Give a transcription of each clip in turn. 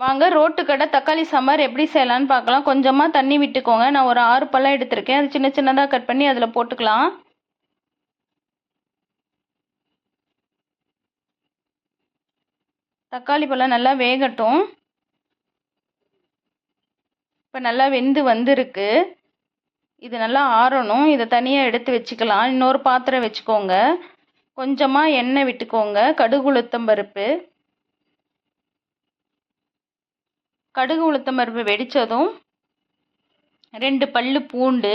வாங்க ரோட்டு கடை தக்காளி சாம்பார் எப்படி செய்யலான்னு பார்க்கலாம். கொஞ்சமாக தண்ணி விட்டுக்கோங்க. நான் ஒரு ஆறு பழம் எடுத்திருக்கேன். அது சின்ன சின்னதாக கட் பண்ணி அதில் போட்டுக்கலாம். தக்காளி பழம் நல்லா வேகட்டும். இப்போ நல்லா வெந்து வந்திருக்கு. இது நல்லா ஆறணும். இதை தனியாக எடுத்து வச்சுக்கலாம். இன்னொரு பாத்திரம் வச்சுக்கோங்க. கொஞ்சமாக எண்ணெய் விட்டுக்கோங்க. கடுகுளுத்தம் பருப்பு. கடுகு உளுத்தம் பருப்பு வெடித்ததும் ரெண்டு பல்லு பூண்டு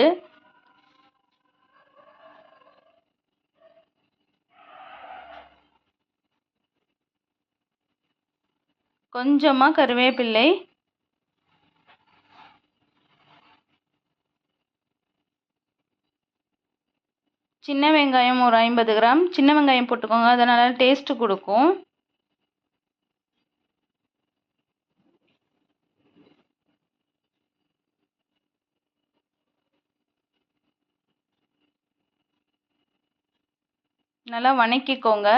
கொஞ்சமாக கருவேப்பிள்ளை சின்ன வெங்காயம் ஒரு ஐம்பது கிராம் சின்ன வெங்காயம் போட்டுக்கோங்க அதனால் டேஸ்ட்டு கொடுக்கும். நல்லா வணக்கிக்கோங்க.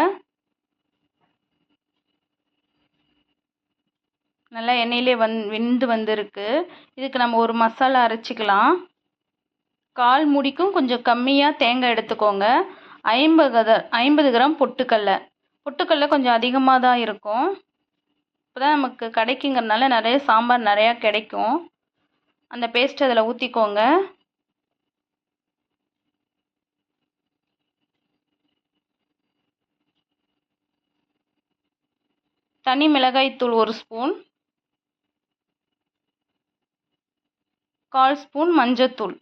நல்லா எண்ணெயிலே வந் வெந்து வந்திருக்கு. இதுக்கு நம்ம ஒரு மசாலா அரைச்சிக்கலாம். கால் முடிக்கும் கொஞ்சம் கம்மியாக தேங்காய் எடுத்துக்கோங்க. ஐம்பது ஐம்பது கிராம் பொட்டுக்கடலை பொட்டுக்கடலை கொஞ்சம் அதிகமாக தான் இருக்கும். இப்போ தான் நமக்கு கிடைக்குங்கிறனால நிறைய சாம்பார் நிறையா கிடைக்கும். அந்த பேஸ்ட் அதில் ஊற்றிக்கோங்க தனி மிளகாய்த்தூள் ஒரு ஸ்பூன். கால் ஸ்பூன் மஞ்சத்தூள்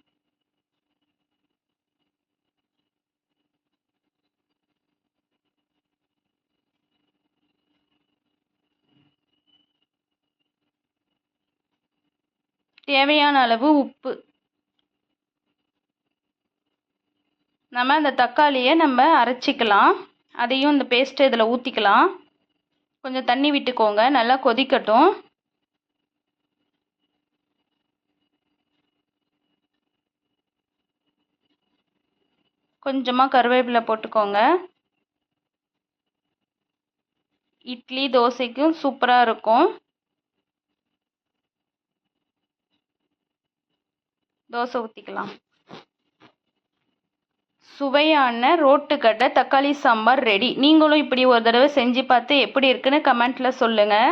தேவையான அளவு உப்பு. நம்ம அந்த தக்காளியை நம்ம அரைச்சிக்கலாம். அதையும் இந்த பேஸ்ட்டு இதில் ஊற்றிக்கலாம் கொஞ்சம் தண்ணி விட்டுக்கோங்க நல்லா கொதிக்கட்டும். கொஞ்சமாக கருவேப்பிலை போட்டுக்கோங்க. இட்லி தோசைக்கும் சூப்பராக இருக்கும். தோசை ஊற்றிக்கலாம் சுவையான ரோட்டுக்கடை தக்காளி சாம்பார் ரெடி நீங்களும் இப்படி ஒரு தடவை செஞ்சு பார்த்து எப்படி இருக்குன்னு கமெண்ட்டில் சொல்லுங்கள்